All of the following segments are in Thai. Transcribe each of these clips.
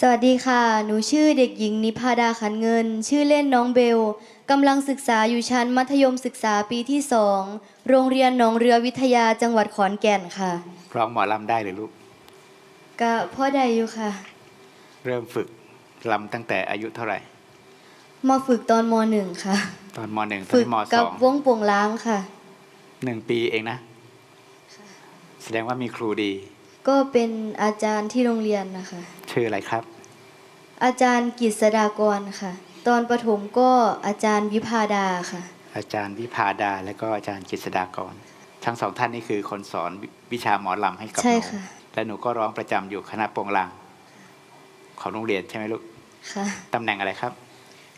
สวัสดีค่ะ หนูชื่อเด็กหญิงนิพาดาขันเงิน ชื่อเล่นน้องเบล กำลังศึกษาอยู่ชั้นมัธยมศึกษาปีที่สอง โรงเรียนหนองเรือวิทยาจังหวัดขอนแก่นค่ะ ร้องหมอลำได้หรือลูก ก็พ่อใดอยู่ค่ะ เริ่มฝึกลำตั้งแต่อายุเท่าไหร่ มาฝึกตอนมหนึ่งค่ะ ตอนมหนึ่งตอนฝึกที่มสกัอบงวงโป่งล้างค่ะ หนึ่งปีเองนะ แสดงว่ามีครูดี ก็เป็นอาจารย์ที่โรงเรียนนะคะ ชื่ออะไรครับ อาจารย์กิษดากรค่ะ ตอนประถมก็อาจารย์วิพาดาค่ะ อาจารย์วิพาดาและก็อาจารย์กิษดากร ทั้งสองท่านนี่คือคนสอนวิวิชาหมอลำให้กับหใช่นูค่ะและหนูก็ร้องประจำอยู่คณะโปงลางของโรงเรียนใช่ไหมลูกค่ะตำแหน่งอะไรครับ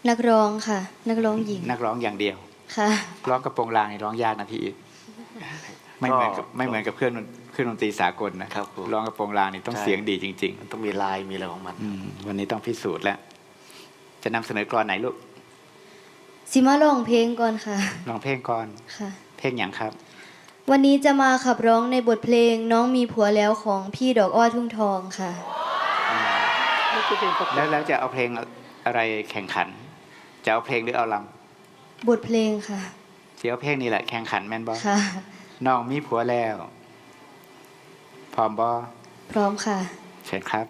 นักร้องค่ะ นักร้องหญิง นักร้องอย่างเดียวค่ะร้องกระโปรงลางนี่ร้องยากนะพี่อีท ไม่เหมือนกับก็ไม่เหมือนกับเครื่องดนเครื่องดนตรีสากลนะครับผมร้องกระโปรงลางนี่ต้องใช่เสียงดีจริงมันต้องมีลายมีอะไรของมันๆอืมวันนี้ต้องพิสูจน์แล้ว จะนำเสนอกรอนไหนลูกสิมาร้องเพลงก่อนค่ะลองเพลงก่อนค่ะ เพลงอย่างครับ วันนี้จะมาขับร้องในบทเพลงน้องมีผัวแล้วของพี่ดอกอ้อทุ่งทองค่ะแล้วแล้วจะเอาเพลงอะไรแข่งขัน จะเอาเพลงหรือเอาลบทเพลงค่ะำเสียเอาเพลงนี่แหละแข่งขันแม่นบอค่ะ น้องมีผัวแล้ว พร้อมบอพร้อมค่ะ เชิญครับ